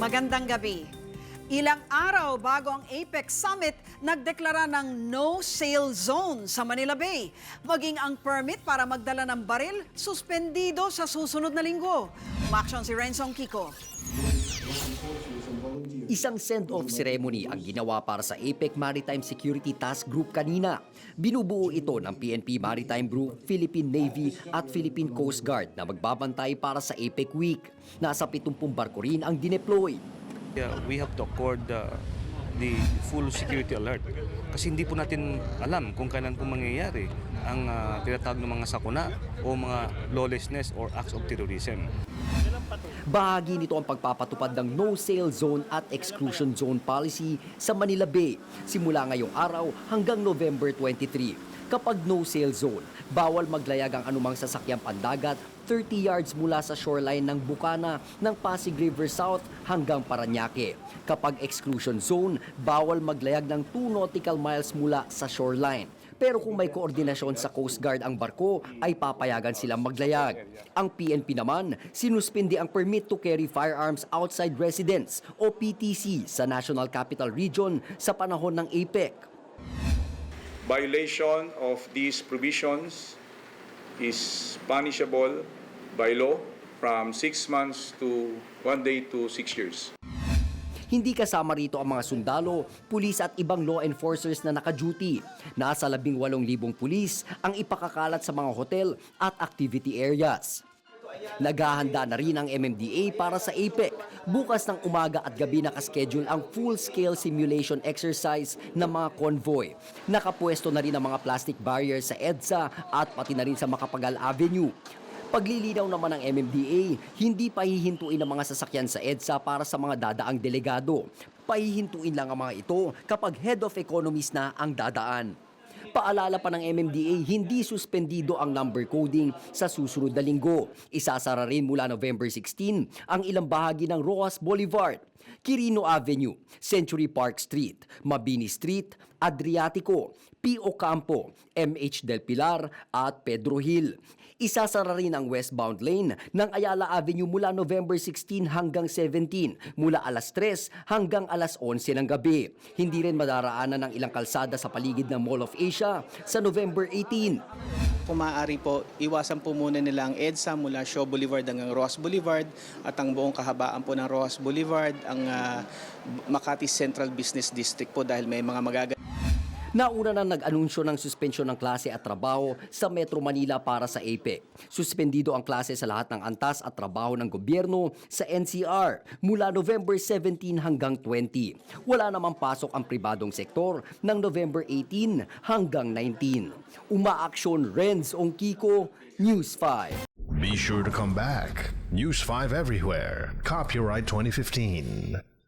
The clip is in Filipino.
Magandang gabi. Ilang araw bago ang APEC Summit, nagdeklara ng no-sale zone sa Manila Bay. Maging ang permit para magdala ng baril, suspendido sa susunod na linggo. Umaksyon si Renzong Kiko. Isang send-off ceremony ang ginawa para sa APEC Maritime Security Task Group kanina. Binubuo ito ng PNP Maritime Group, Philippine Navy at Philippine Coast Guard na magbabantay para sa APEC Week. Nasa 70 barko rin ang dineploy. Yeah, we have to accord the, the full security alert. Kasi hindi po natin alam kung kailan po mangyayari ang ah, tinatawag ng mga sakuna o mga lawlessness or acts of terrorism. Bahagi nito ang pagpapatupad ng no-sale zone at exclusion zone policy sa Manila Bay simula ngayong araw hanggang November 23. Kapag no-sale zone, bawal maglayag ang anumang sasakyang pandagat 30 yards mula sa shoreline ng Bukana ng Pasig River South hanggang Paranaque. Kapag exclusion zone, bawal maglayag ng 2 nautical miles mula sa shoreline. Pero kung may koordinasyon sa Coast Guard ang barko, ay papayagan silang maglayag. Ang PNP naman, sinuspindi ang permit to carry firearms outside residence o PTC sa National Capital Region sa panahon ng APEC. Violation of these provisions is punishable by law from 6 months to 1 day to 6 years. Hindi kasama rito ang mga sundalo, pulis at ibang law enforcers na naka-duty. Nasa 18,000 pulis ang ipakakalat sa mga hotel at activity areas. Naghahanda na rin ang MMDA para sa APEC. Bukas ng umaga at gabi nakaschedule ang full-scale simulation exercise ng mga convoy. Nakapwesto na rin ang mga plastic barriers sa EDSA at pati na rin sa Makapagal Avenue. Paglilinaw naman ng MMDA, hindi pahihintuin ang mga sasakyan sa EDSA para sa mga dadaang delegado. Pahihintuin lang ang mga ito kapag head of economies na ang dadaan. Paalala pa ng MMDA, hindi suspendido ang number coding sa susunod na linggo. Isasara rin mula November 16 ang ilang bahagi ng Rojas Boulevard, Quirino Avenue, Century Park Street, Mabini Street, Adriatico, P.O. Campo, MH Del Pilar at Pedro Hill. Isasara rin ang westbound lane ng Ayala Avenue mula November 16 hanggang 17, mula alas 3 hanggang alas 11 ng gabi. Hindi rin madaraanan ng ilang kalsada sa paligid ng Mall of Asia sa November 18. Kung maaari po, iwasan po muna nila ang EDSA mula Shaw Boulevard hanggang Rojas Boulevard at ang buong kahabaan po ng Rojas Boulevard, ang ah, Makati Central Business District po dahil may mga magaga Nauna na nag-anunsyo ng suspensyon ng klase at trabaho sa Metro Manila para sa APEC. Suspendido ang klase sa lahat ng antas at trabaho ng gobyerno sa NCR mula November 17 hanggang 20. Wala namang pasok ang pribadong sektor ng November 18 hanggang 19. Umaaksyon Renz Ongkiko, News 5. Be sure to come back. News 5 everywhere. Copyright 2015.